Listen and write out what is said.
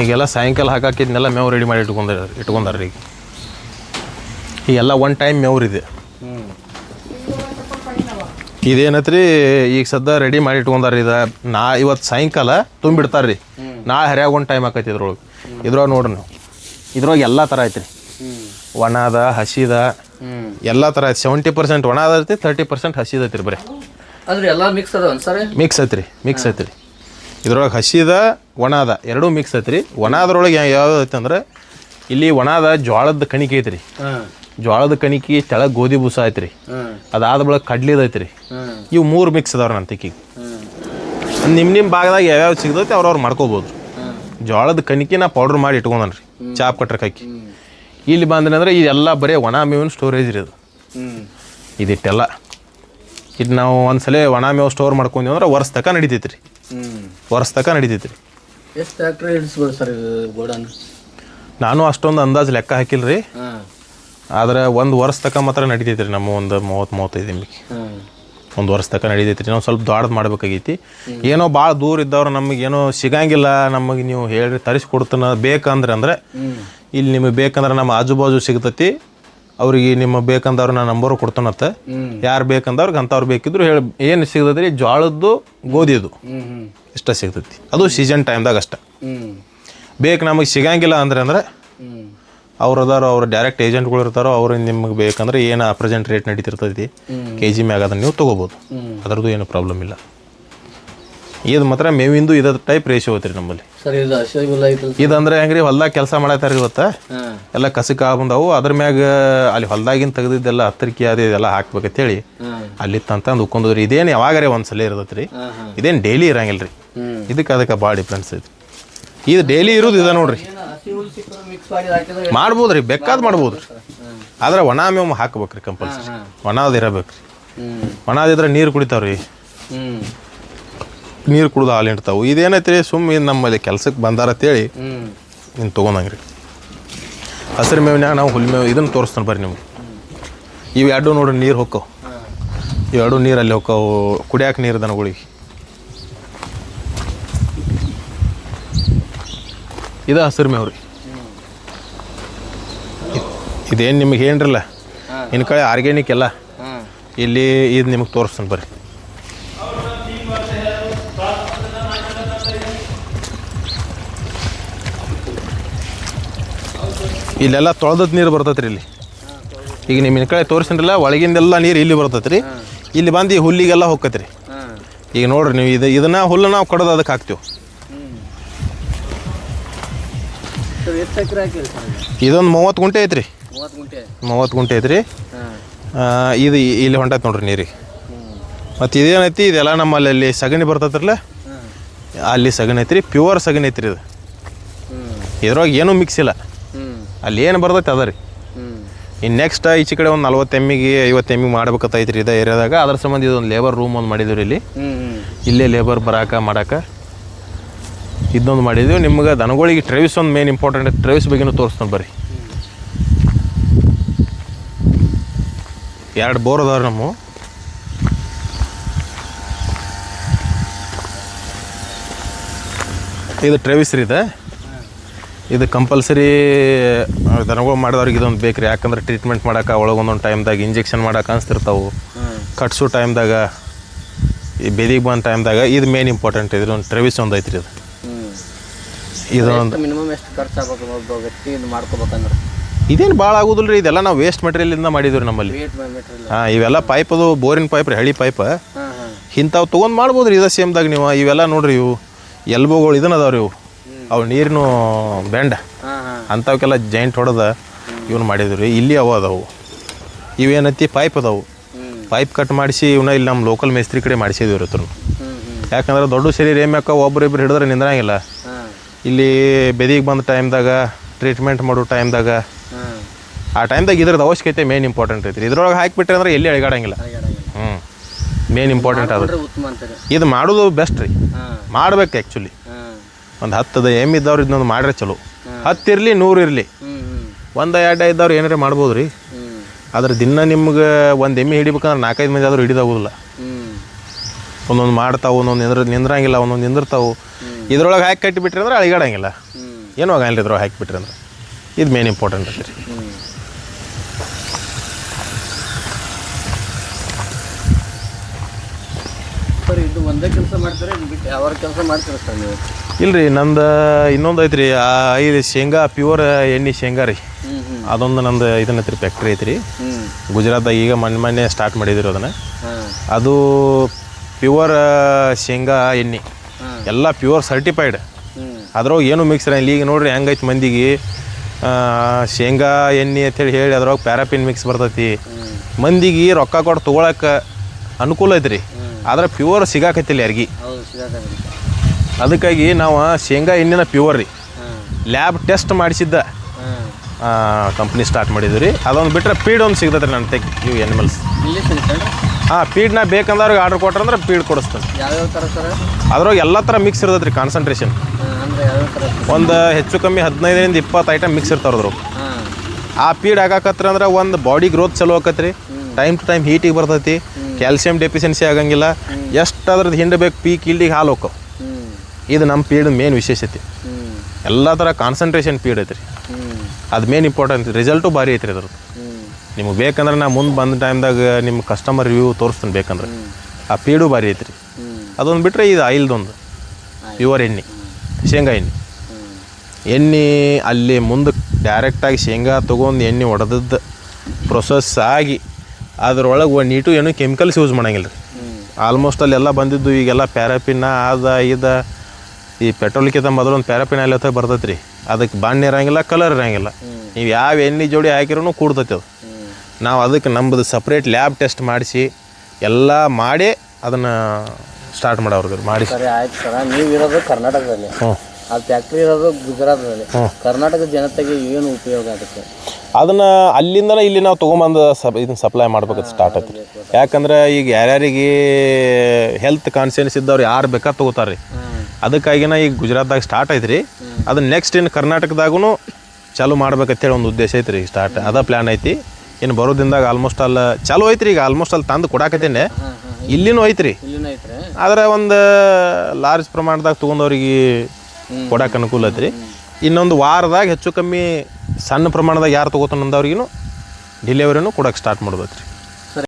ಈಗೆಲ್ಲ ಸಾಯಂಕಾಲ ಹಾಕಾಕಿದ್ನೆಲ್ಲ ಮೇವು ರೆಡಿ ಮಾಡಿ ಇಟ್ಕೊಂಡ ಇಟ್ಕೊಂಡಾರ ಈಗ. ಈಗೆಲ್ಲ ಒನ್ ಟೈಮ್ ಮೇವ್ರಿದೆ ಇದೆ. ಇದೇನತ್ರಿ ಈಗ ಸದ್ದ ರೆಡಿ ಮಾಡಿ ಇಟ್ಕೊಂಡಾರ ಇದ. ನಾ ಇವತ್ತು ಸಾಯಂಕಾಲ ತುಂಬಿಡ್ತಾರ ರೀ ನಾ ಹರ್ಯಾಗ ಒಂದು ಟೈಮ್ ಆಕೈತಿ ಇದ್ರೊಳಗೆ. ಇದ್ರೊಳಗೆ ನೋಡ್ರಿ ನೀವು. ಇದ್ರೊಳಗೆ ಎಲ್ಲ ಥರ ಐತ್ರಿ. ಒಣ ಒಣದ ಹಸಿದ ಎಲ್ಲ ಥರ ಐತಿ ಸೆವೆಂಟಿ ಪರ್ಸೆಂಟ್ ಒಣ ಐತಿ ತರ್ಟಿ ಪರ್ಸೆಂಟ್ ಹಸಿದೈತಿ ರೀ ಬರೀ. ಅಂದ್ರೆ ಎಲ್ಲ ಮಿಕ್ಸ್ ಸರ್? ಮಿಕ್ಸ್ ಐತ್ರಿ ಮಿಕ್ಸ್ ಐತ್ರಿ. ಇದ್ರೊಳಗೆ ಹಸಿದ ಒಣದ ಎರಡೂ ಮಿಕ್ಸ್ ಐತ್ರಿ. ಒಣದ್ರೊಳಗೆ ಯಾವ್ದು ಐತೆ ಅಂದ್ರೆ ಇಲ್ಲಿ ಒಣದ ಜೋಳದ ಕಣಿಕೆ ಐತ್ರಿ. ರೀ ಜೋಳದ ಕಣಿಕೆ ತೆಳಗೆ ಗೋಧಿ ಬೂಸ ಐತ್ರಿ. ರೀ ಅದಾದ ಬಳಿಕ ಕಡ್ಲಿದ ಐತ್ರಿ. ರೀ ಇವು ಮೂರು ಮಿಕ್ಸ್ ಅದಾವ್ರಿ ನನ್ನ ತಿಕ್ಕಿಗೆ. ನಿಮ್ಮ ನಿಮ್ಮ ಭಾಗದಾಗ ಯಾವ್ಯಾವ ಸಿಗ್ತೈತಿ ಅವ್ರವ್ರು ಮಾಡ್ಕೋಬೋದು. ಮಾಡ್ಕೋಬಹುದು ಜೋಳದ ಕಣಿಕೆ ನಾ ಪೌಡ್ರ್ ಮಾಡಿ ಇಟ್ಕೊಂಡನ್ರಿ ಚಾಪ್ ಕಟ್ರಕ್ ಹಾಕಿ. ಇಲ್ಲಿ ಬಂದ್ರೆ ಅಂದ್ರೆ ಇದೆಲ್ಲ ಬರೀ ಒಣ ಮೇವಿನ ಸ್ಟೋರೇಜ್ ರೀ ಅದು ಇದಿಟ್ಟೆಲ್ಲ. ಇದು ನಾವು ಒಂದ್ಸಲ ಒಣ ಮೇವು ಸ್ಟೋರ್ ಮಾಡ್ಕೊಂಡ್ವಿ ಅಂದ್ರೆ ವರ್ಷ ತಕ ನಡಿತೈತ್ರಿ. ರೀ ವರ್ಷ ತನಕ ನಡಿತೈತಿ ರೀ ಎಷ್ಟು ಟ್ರ್ಯಾಕ್ಟ್ರ್ ಹಿಡಿಸ್ಬೋದು ಸರ್ ಇದು ಗೋಡನ್? ನಾನು ಅಷ್ಟೊಂದು ಅಂದಾಜು ಲೆಕ್ಕ ಹಾಕಿಲ್ಲ ರೀ ಹಾಂ. ಆದ್ರೆ ಒಂದು ವರ್ಷ ತನಕ ಮಾತ್ರ ನಡಿತೈತಿ ರೀ ನಮ್ಮ ಒಂದು ಮೂವತ್ತು ಮೂವತ್ತೈದು ನಿಮಗೆ ಹಾಂ. ಒಂದು ವರ್ಷ ತನಕ ನಡೀತೈತಿ ರೀ ನಾವು ಸ್ವಲ್ಪ ದೊಡ್ಡದು ಮಾಡ್ಬೇಕಾಗೈತಿ. ಏನೋ ಭಾಳ ದೂರ ಇದ್ದವ್ರು ನಮಗೆ ಏನೋ ಸಿಗಂಗಿಲ್ಲ. ನಮಗೆ ನೀವು ಹೇಳಿ ತರಿಸ್ಕೊಡ್ತಾನ ಬೇಕಂದ್ರೆ ಅಂದ್ರೆ ಇಲ್ಲಿ ನಿಮಗೆ ಬೇಕಂದ್ರೆ ನಮ್ಮ ಆಜು ಬಾಜು ಸಿಗ್ತೈತಿ. ಅವ್ರಿಗೆ ನಿಮ್ಮ ಬೇಕಂದವ್ರು ನಾನು ನಂಬರ್ ಕೊಡ್ತಾನತ್ತ ಯಾರು ಬೇಕಂದವ್ರಿಗೆ ಅಂಥವ್ರು ಬೇಕಿದ್ರು ಹೇಳಿ, ಏನು ಸಿಗ್ತದೆ ರೀ? ಜೋಳದ್ದು ಗೋಧಿದು ಇಷ್ಟ ಸಿಗ್ತೈತಿ. ಅದು ಸೀಸನ್ ಟೈಮ್ದಾಗ ಅಷ್ಟೆ. ಬೇಕು ನಮಗೆ ಸಿಗಂಗಿಲ್ಲ ಅಂದ್ರೆ ಅಂದ್ರೆ ಅವ್ರು ಅದಾರೋ, ಅವ್ರ ಡೈರೆಕ್ಟ್ ಏಜೆಂಟ್ಗಳು ಇರ್ತಾರೋ ಅವ್ರು ನಿಮಗೆ ಬೇಕಂದ್ರೆ ಏನು ಪ್ರೆಸೆಂಟ್ ರೇಟ್ ನಡೀತಿರ್ತೈತಿ ಕೆ ಜಿ ಮ್ಯಾಗ ಅದನ್ನು ನೀವು ತೊಗೋಬೋದು. ಅದರದ್ದು ಏನು ಪ್ರಾಬ್ಲಮ್ ಇಲ್ಲ. ಇದು ಮಾತ್ರ ಮೇವಿಂದು ಇದ ಟೈಪ್ ರೇಷಿಯೋ ಐತ್ರಿ ನಮ್ಮಲ್ಲಿ. ಸರ್ ಇದು ಐತಲ್ಲ ಇದಂದ್ರೆ ಹೆಂಗ್ರಿ ಹೊಲ್ದಾಗ ಕೆಲಸ ಮಾಡತ್ತಾರ ಇವತ್ತ? ಎಲ್ಲ ಕಸಕ ಬಂದವು. ಅದ್ರ ಮ್ಯಾಗ ಅಲ್ಲಿ ಹೊಲ್ದಾಗಿನ ತೆಗೆದಿದ್ದೆಲ್ಲ ಹತ್ತರಿಕೆ ಅದು ಇದೆಲ್ಲ ಹಾಕ್ಬೇಕಂತ ಹೇಳಿ ಅಲ್ಲಿ ತಂತ ಉಕ್ಕೊಂಡ್ರಿ ಇದೇನು ಯಾವಾಗರೇ ಒಂದ್ಸಲ ಇರ್ತೈತಿ ರೀ ಇದೇನು ಡೈಲಿ ಇರಂಗಿಲ್ಲ ರೀ. ಇದಕ್ಕೆ ಅದಕ್ಕೆ ಭಾಳ ಡಿಫ್ರೆನ್ಸ್ ಐತಿ ಇದು ಡೈಲಿ ಇರೋದು ಇದೆ ನೋಡ್ರಿ. ಮಾಡ್ಬೋದು ರೀ ಬೇಕಾದ್ ಮಾಡ್ಬೋದು ರೀ ಆದ್ರೆ ಒಣ ಮೇವು ಹಾಕ್ಬೇಕ್ರಿ ಕಂಪಲ್ಸರಿ ಒಣದಿರಬೇಕ್ರಿ ಒಣದಿದ್ರೆ ನೀರು ಕುಡಿತಾವ್ರಿ. ನೀರು ಕುಡಿದು ಹಾಲು ಇಡ್ತಾವೆ ಇದೇನೈತಿ ರೀ ಸುಮ್ಮ ಏನು ನಮ್ಮಲ್ಲಿ ಕೆಲ್ಸಕ್ಕೆ ಬಂದಾರ ಅಂತೇಳಿ ನೀನು ತೊಗೊಂಡಂಗೆ ರೀ ಹಸಿರು ಮೇವಿನಾಗ ನಾವು ಹುಲ್ ಮೇವು ಇದನ್ನು ತೋರಿಸ್ತಾನೆ ಬರ್ರಿ ನಿಮ್ಗೆ. ಇವು ಎರಡು ನೋಡ್ರಿ ನೀರು ಹೊಕ್ಕವು. ಇವೆರಡು ನೀರು ಅಲ್ಲಿ ಹೋಕ್ಕವು ಕುಡಿಯಾಕ ನೀರು ದನಗಳಿಗೆ ಇದು ಹಸಿರು ಮೇವು ರೀ ಇದೇನು ನಿಮಗೆ ಏನ್ರಲ್ಲ. ಇನ್ನು ಕಡೆ ಆರ್ಗ್ಯಾನಿಕ್ ಎಲ್ಲ. ಇಲ್ಲಿ ಇದು ನಿಮಗೆ ತೋರಿಸ್ತಾನೆ ಬರ್ರಿ. ಇಲ್ಲೆಲ್ಲ ತೊಳೆದದ ನೀರು ಬರ್ತೈತೆ ರೀ ಇಲ್ಲಿ. ಈಗ ನಿಮ್ಮ ಕಡೆ ತೋರಿಸಿದ್ರಲ್ಲ ಒಳಗಿಂದೆಲ್ಲ ನೀರು ಇಲ್ಲಿ ಬರ್ತೈತೆ ರೀ ಇಲ್ಲಿ ಬಂದು ಈ ಹುಲ್ಲಿಗೆಲ್ಲ ಹೋಗ್ತೈತೆ ರೀ ಈಗ ನೋಡ್ರಿ ನೀವು ಇದು ಇದನ್ನ ಹುಲ್ಲು ನಾವು ಕಡದ ಅದಕ್ಕೆ ಹಾಕ್ತೀವಿ? ಇದೊಂದು ಮೂವತ್ತು ಗುಂಟೆ ಐತ್ರಿ. ಮೂವತ್ತು ಗುಂಟೆ. ಐತ್ರಿ. ಇದು ಇಲ್ಲಿ ಹೊಂಟೈತೆ ನೋಡ್ರಿ ನೀರಿ ಮತ್ತು ಇದೇನೈತಿ ಇದೆಲ್ಲ ನಮ್ಮಲ್ಲಿ ಅಲ್ಲಿ ಸಗಣಿ ಬರ್ತೈತ್ರಲ್ಲ? ಅಲ್ಲಿ ಸಗಣಿ ಐತ್ರಿ ಪ್ಯೂರ್ ಸಗಣಿ ಐತ್ರಿ ಇದು. ಇದ್ರೊಳಗೆ ಏನೂ ಮಿಕ್ಸ್ ಇಲ್ಲ. ಅಲ್ಲಿ ಏನು ಬರ್ತೈತೆ ಅದ ರೀ. ಇನ್ನು ನೆಕ್ಸ್ಟ್ ಈಚೆ ಕಡೆ ಒಂದು ನಲ್ವತ್ತು ಎಮ್ಮಿಗೆ ಐವತ್ತು ಎಮ್ಮಿಗೆ ಮಾಡ್ಬೇಕತ್ತೈತ್ರಿ ಇದೇ ಏರಿಯಾದಾಗ. ಅದ್ರ ಸಂಬಂಧ ಇದೊಂದು ಲೇಬರ್ ರೂಮ್ ಒಂದು ಮಾಡಿದ್ವಿ ಇಲ್ಲಿ. ಇಲ್ಲೇ ಲೇಬರ್ ಬರಾಕ ಮಾಡಾಕ. ಇದೊಂದು ಮಾಡಿದ್ವಿ. ನಿಮ್ಗೆ ದನಗಳಿಗೆ ಟ್ರೇವಿಸ್ ಒಂದು ಮೇನ್ ಇಂಪಾರ್ಟೆಂಟ್ ಟ್ರೇವಿಸ್ ಬಗ್ಗೆನೂ ತೋರಿಸ್ತಾನೆ ಬರ್ರಿ. ಎರಡು ಬೋರ್ ಅದಾರ ನಮ್ಮ ಇದು ಟ್ರೇವಿಸ್ ರೀ ಇದು. ಇದು ಕಂಪಲ್ಸರಿ ದನಗಳು ಮಾಡಿದವ್ರಿಗೆ ಇದೊಂದು ಬೇಕು ರೀ ಯಾಕಂದ್ರೆ ಟ್ರೀಟ್ಮೆಂಟ್ ಮಾಡಕ್ಕೆ ಒಳಗೊಂದೊಂದು ಟೈಮ್ದಾಗ ಇಂಜೆಕ್ಷನ್ ಮಾಡೋಕೆ ಅನಿಸ್ತಿರ್ತಾವೆ. ಕಟ್ಸು ಟೈಮ್ದಾಗ ಈ ಬೆದಿಗೆ ಬಂದ ಟೈಮ್ದಾಗ ಇದು ಮೇನ್ ಇಂಪಾರ್ಟೆಂಟ್ ಇದೊಂದು ಟ್ರೆವಿಸ್ ಒಂದು ಐತ್ರಿ ಇದು ಹ್ಞೂ ಇದೊಂದು ಮಿನಿಮಮ್ ಎಷ್ಟು ಖರ್ಚು ಆಗ್ಬೇಕು ಒಬ್ಬ ವ್ಯಕ್ತಿ ಇದು ಮಾಡ್ಕೋಬೇಕಂದ್ರೆ? ಇದೇನು ಭಾಳ ಆಗೋದಿಲ್ಲ ರೀ ಇದೆಲ್ಲ ನಾವು ವೇಸ್ಟ್ ಮೆಟೀರಿಯಲಿಂದ ಮಾಡಿದ್ವಿ ರೀ ನಮ್ಮಲ್ಲಿ. ಹಾಂ ಇವೆಲ್ಲ ಪೈಪ್ ಅದು ಬೋರಿನ ಪೈಪ್ ರೀ ಹಳಿ ಪೈಪ್ ಇಂಥವು ತೊಗೊಂಡು ಮಾಡ್ಬೋದು ರೀ ಇದೇ ಸೇಮ್ದಾಗ ನೀವು. ಇವೆಲ್ಲ ನೋಡ್ರಿ ಇವು. ಎಲ್ಬೋಗಳು ಇದನ್ನ ಅದಾವ ರೀ ಇವು. ಅವು ನೀರಿನ ಬೆಂಡ. ಅಂಥವಕ್ಕೆಲ್ಲ ಜೈಂಟ್ ಹೊಡೆದ ಇವನ್ನ ಮಾಡಿದ್ರು ರೀ. ಇಲ್ಲಿ ಅವು ಅದಾವು. ಇವೇನೈತಿ ಪೈಪ್ ಅದಾವು. ಪೈಪ್ ಕಟ್ ಮಾಡಿಸಿ ಇವನ್ನ ಇಲ್ಲಿ ನಮ್ಮ ಲೋಕಲ್ ಮೇಸ್ತ್ರಿ ಕಡೆ ಮಾಡಿಸಿದ್ವಿ ರೀ ಹ್ಞೂ ಹ್ಞೂ ಯಾಕಂದ್ರೆ ದೊಡ್ಡ ಸರಿ ರೇಮ್ಯಾಕ ಒಬ್ರಿಬ್ರು ಹಿಡಿದ್ರೆ ನಿಂದ್ರಂಗಿಲ್ಲ. ಇಲ್ಲಿ ಬೆದಿಗೆ ಬಂದ ಟೈಮ್ದಾಗ ಟ್ರೀಟ್ಮೆಂಟ್ ಮಾಡೋ ಟೈಮ್ದಾಗ ಆ ಟೈಮ್ದಾಗ ಇದ್ರದ್ದು ಅವಶ್ಯಕತೆ ಮೇನ್ ಇಂಪಾರ್ಟೆಂಟ್ ಐತಿ ಇದ್ರೊಳಗೆ ಹಾಕಿಬಿಟ್ರೆ ಅಂದ್ರೆ ಎಲ್ಲಿ ಅಳಗಾಡಂಗಿಲ್ಲ. ಹ್ಞೂ ಮೇನ್ ಇಂಪಾರ್ಟೆಂಟ್ ಅದು. ಇದು ಮಾಡೋದು ಬೆಸ್ಟ್ ರೀ. ಮಾಡ್ಬೇಕು ಆ್ಯಕ್ಚುಲಿ ಒಂದು ಹತ್ತದ ಎಂ ಇದ್ದವ್ರು ಇದನ್ನೊಂದು ಮಾಡ್ರೆ ಚಲೋ. ಹತ್ತಿರಲಿ ನೂರು ಇರಲಿ. ಒಂದು ಎರಡು ಇದ್ದವ್ರು ಏನಾರೇ ಮಾಡ್ಬೋದು ರೀ ಆದ್ರೆ ದಿನ ನಿಮ್ಗೆ ಒಂದು ಎಮ್ಮೆ ಹಿಡಿಬೇಕಂದ್ರೆ ನಾಲ್ಕೈದು ಮಂದಿ ಆದರೂ ಹಿಡಿದಾಗೋದಿಲ್ಲ. ಒಂದೊಂದು ಮಾಡ್ತಾವೆ ಒಂದೊಂದು ನಿಂದ್ರ ನಿಂದ್ರಂಗಿಲ್ಲ ಒಂದೊಂದು ನಿಂದಿರ್ತಾವೆ. ಇದ್ರೊಳಗೆ ಹಾಕಿ ಕಟ್ಟಿಬಿಟ್ರಿ ಅಂದ್ರೆ ಅಳಿಗಾಡಂಗಿಲ್ಲ. ಏನು ಏನೂ ಆಗಲ್ಲ ಇದ್ರೊಳಗೆ ಹಾಕಿಬಿಟ್ರಿ ಅಂದ್ರೆ ಇದು ಮೇನ್ ಇಂಪಾರ್ಟೆಂಟ್ ಐತಿ ರೀ ಹ್ಞೂ ಸರ್ ಇದು ಒಂದೇ ಕೆಲಸ ಮಾಡ್ತಾರೆ ಬಿಟ್ಟು ಕೆಲಸ ಮಾಡ್ತೀರ ಸರ್ ನೀವು? ಇಲ್ರಿ ನಂದು ಇನ್ನೊಂದು ಐತ್ರಿ ಆ ಐದು ಶೇಂಗಾ ಪ್ಯೂರ್ ಎಣ್ಣೆ ಶೇಂಗಾ ರೀ. ಹ್ಞೂ ಹ್ಞೂ ಅದೊಂದು ನಂದು ಇದನ್ನ ಐತ್ರಿ ಫ್ಯಾಕ್ಟ್ರಿ ಐತ್ರಿ. ಹ್ಞೂ ಗುಜರಾತ್ದಾಗ ಈಗ ಮೊನ್ನೆ ಮೊನ್ನೆ ಸ್ಟಾರ್ಟ್ ಮಾಡಿದ್ರು ಅದನ್ನು. ಹಾಂ. ಅದು ಪ್ಯೂರ್ ಶೇಂಗಾ ಎಣ್ಣೆ ಹಾಂ. ಎಲ್ಲ ಪ್ಯೂರ್ ಸರ್ಟಿಫೈಡ್ ಹ್ಞೂ ಅದ್ರೊಳಗೆ ಏನು ಮಿಕ್ಸ್ ಇಲ್ಲ. ಈಗ ನೋಡ್ರಿ ಹೆಂಗೈತೆ ಮಂದಿಗೆ ಆ, ಶೇಂಗಾ ಎಣ್ಣೆ ಅಂತೇಳಿ ಹೇಳಿ ಅದ್ರೊಳಗೆ ಪ್ಯಾರಾಪಿನ್ ಮಿಕ್ಸ್ ಬರ್ತೈತಿ. ಮಂದಿಗೆ ರೊಕ್ಕ ಕೊಟ್ಟು ತೊಗೊಳಕ್ಕೆ ಅನುಕೂಲ ಐತ್ರಿ. ಆದ್ರೆ ಪ್ಯೂರ್ ಸಿಗಾಕತ್ತಿಲ್ಲ ಯಾರಿಗೆ. ಹೌದು ಅದಕ್ಕಾಗಿ ನಾವು ಶೇಂಗಾ ಎಣ್ಣೆನ ಪ್ಯೂರ್ ರೀ. ಲ್ಯಾಬ್ ಟೆಸ್ಟ್ ಮಾಡಿಸಿದ್ದ. ಕಂಪ್ನಿ ಸ್ಟಾರ್ಟ್ ಮಾಡಿದ್ವಿ ರೀ ಅದೊಂದು ಬಿಟ್ಟರೆ ಪೀಡ್ ಒಂದು ಸಿಗ್ತದ್ರಿ ನನ್ನ ತೆಗ್ ಇವು ಎನಿಮಲ್ಸ್ ಹಾಂ ಪೀಡ್ನ ಬೇಕಂದವ್ರಿಗೆ ಆರ್ಡ್ರ್ ಕೊಟ್ರಂದ್ರೆ ಪೀಡ್ ಕೊಡಿಸ್ತದೆ ಅದ್ರಾಗ ಎಲ್ಲ ಥರ ಮಿಕ್ಸ್ ಇರ್ತದ್ರಿ ರೀ ಕಾನ್ಸಂಟ್ರೇಷನ್ ಅಂದರೆ ಒಂದು ಹೆಚ್ಚು ಕಮ್ಮಿ ಹದಿನೈದರಿಂದ ಇಪ್ಪತ್ತು ಐಟಮ್ ಮಿಕ್ಸ್ ಇರ್ತಾವ್ರಿ ಅದ್ರಾಗ. ಆ ಪೀಡ್ ಆಗಾಕತ್ರ ಅಂದ್ರೆ ಒಂದು ಬಾಡಿ ಗ್ರೋತ್ ಚಲೋ ಆಕತ್ರಿ. ಟೈಮ್ ಟು ಟೈಮ್ ಹೀಟಿಗೆ ಬರ್ತೈತಿ. ಕ್ಯಾಲ್ಸಿಯಂ ಡೆಫಿಷಿಯನ್ಸಿ ಆಗಂಗಿಲ್ಲ. ಎಷ್ಟು ಅದ್ರದ್ದು ಹಿಂಡಬೇಕು ಪೀಕ್ ಇಲ್ಲಿಗೆ ಹಾಲು ಹೋಕ್ಕವು ಇದು ನಮ್ಮ ಪೀಡ್ ಮೇನ್ ವಿಶೇಷತೆ. ಎಲ್ಲ ಥರ ಕಾನ್ಸಂಟ್ರೇಷನ್ ಪೀಡ್ ಐತ್ರಿ. ಅದು ಮೇನ್ ಇಂಪಾರ್ಟೆಂಟ್ ರಿಸಲ್ಟು ಭಾರಿ ಐತ್ರಿ ಅದ್ರದ್ದು ನಿಮ್ಗೆ ಬೇಕಂದ್ರೆ ನಾ ಮುಂದೆ ಬಂದ ಟೈಮ್ದಾಗ ನಿಮ್ಮ ಕಸ್ಟಮರ್ ರಿವ್ಯೂ ತೋರಿಸ್ತೀನಿ ಬೇಕಂದ್ರೆ. ಆ ಪೀಡು ಭಾರಿ ಐತ್ರಿ. ಅದೊಂದು ಬಿಟ್ಟರೆ ಇದು ಆಯಿಲ್ದೊಂದು. ಪ್ಯೂರ್ ಎಣ್ಣೆ, ಶೇಂಗಾ ಎಣ್ಣೆ. ಎಣ್ಣೆ ಅಲ್ಲಿ ಮುಂದೆ ಡೈರೆಕ್ಟಾಗಿ ಶೇಂಗಾ ತೊಗೊಂಡು ಎಣ್ಣೆ ಹೊಡೆದದ್ದು ಪ್ರೊಸೆಸ್ ಆಗಿ ಅದ್ರೊಳಗೆ ಒಂದು ನೀಟು ಏನು ಕೆಮಿಕಲ್ಸ್ ಯೂಸ್ ಮಾಡಂಗಿಲ್ಲ ರೀ ಆಲ್ಮೋಸ್ಟ್ ಅಲ್ಲೆಲ್ಲ ಬಂದಿದ್ದು ಈಗೆಲ್ಲ ಪ್ಯಾರಾಪಿನ್ನ ಅದ ಇದ ಈ ಪೆಟ್ರೋಲ್ಕಿಂತ ಮೊದಲು ಒಂದು ಪ್ಯಾರಾಪಿನ್ ಅಲ್ಲಿ ಬರ್ತೈತೆ ರೀ ಅದಕ್ಕೆ ಬಣ್ಣ ಇರೋಂಗಿಲ್ಲ ಕಲರ್ ಇರಂಗಿಲ್ಲ. ನೀವು ಯಾವ ಎಣ್ಣೆ ಜೋಡಿ ಹಾಕಿರೂ ಕೂಡ್ತೈತೆ ಅದು. ನಾವು ಅದಕ್ಕೆ ನಮ್ಮದು ಸಪ್ರೇಟ್ ಲ್ಯಾಬ್ ಟೆಸ್ಟ್ ಮಾಡಿಸಿ ಎಲ್ಲ ಮಾಡಿ ಅದನ್ನು ಸ್ಟಾರ್ಟ್ ಮಾಡೋರ್ಗೆ ಮಾಡಿ ಸರಿ ಆಯ್ತು ಸರ. ನೀವು ಇರೋದು ಕರ್ನಾಟಕದಲ್ಲಿ. ಹ್ಞೂ ಆ ಫ್ಯಾಕ್ಟ್ರಿ ಇರೋದು ಗುಜರಾತ್ದಲ್ಲಿ. ಕರ್ನಾಟಕದ ಜನತೆಗೆ ಏನು ಉಪಯೋಗ ಆಗುತ್ತೆ? ಅದನ್ನು ಅಲ್ಲಿಂದನೇ ಇಲ್ಲಿ ನಾವು ತೊಗೊಂಬಂದು ಸಪ್ ಇದನ್ನ ಸಪ್ಲೈ ಮಾಡ್ಬೇಕು ಸ್ಟಾರ್ಟ್ ಆಯ್ತು ಯಾಕಂದ್ರೆ ಈಗ ಯಾರ್ಯಾರಿಗೆ ಹೆಲ್ತ್ ಕಾನ್ಸಿಯನ್ಸ್ ಇದ್ದವ್ರು ಯಾರು ಬೇಕಾ ತೊಗೋತಾರೆ ರೀ ಅದಕ್ಕಾಗಿನ ಈಗ ಗುಜರಾತ್ದಾಗ ಸ್ಟಾರ್ಟ್ ಐತೆ ರೀ. ಅದನ್ನ ನೆಕ್ಸ್ಟ್ ಇನ್ನು ಕರ್ನಾಟಕದಾಗೂ ಚಾಲು ಮಾಡ್ಬೇಕಂತೇಳಿ ಒಂದು ಉದ್ದೇಶ ಐತೆ ರೀ ಸ್ಟಾರ್ಟ್ ಅದ ಪ್ಲ್ಯಾನ್ ಐತಿ. ಇನ್ನು ಬರೋ ದಿನದಾಗ ಆಲ್ಮೋಸ್ಟ್ ಅಲ್ಲಿ ಚಾಲು ಐತ್ರಿ ಈಗ ಆಲ್ಮೋಸ್ಟ್ ಅಲ್ಲಿ ತಂದು ಕೊಡಾಕತ್ತೇನೆ. ಐತ್ರಿ. ಇಲ್ಲಿನೂ ಐತ್ರಿ. ಆದ್ರೆ ಒಂದು ಲಾರ್ಜ್ ಪ್ರಮಾಣದಾಗ ತೊಗೊಂಡವ್ರಿಗೆ ಕೊಡಕ್ಕೆ ಅನುಕೂಲ ಐತ್ರಿ. ಇನ್ನೊಂದು ವಾರದಾಗ ಹೆಚ್ಚು ಕಮ್ಮಿ ಸಣ್ಣ ಪ್ರಮಾಣದಾಗ ಯಾರು ತೊಗೋತಾನಂದವ್ರಿಗೂ ಡಿಲೆವರಿನೂ ಕೊಡೋಕೆ ಸ್ಟಾರ್ಟ್ ಮಾಡ್ಬೇಕು ರೀ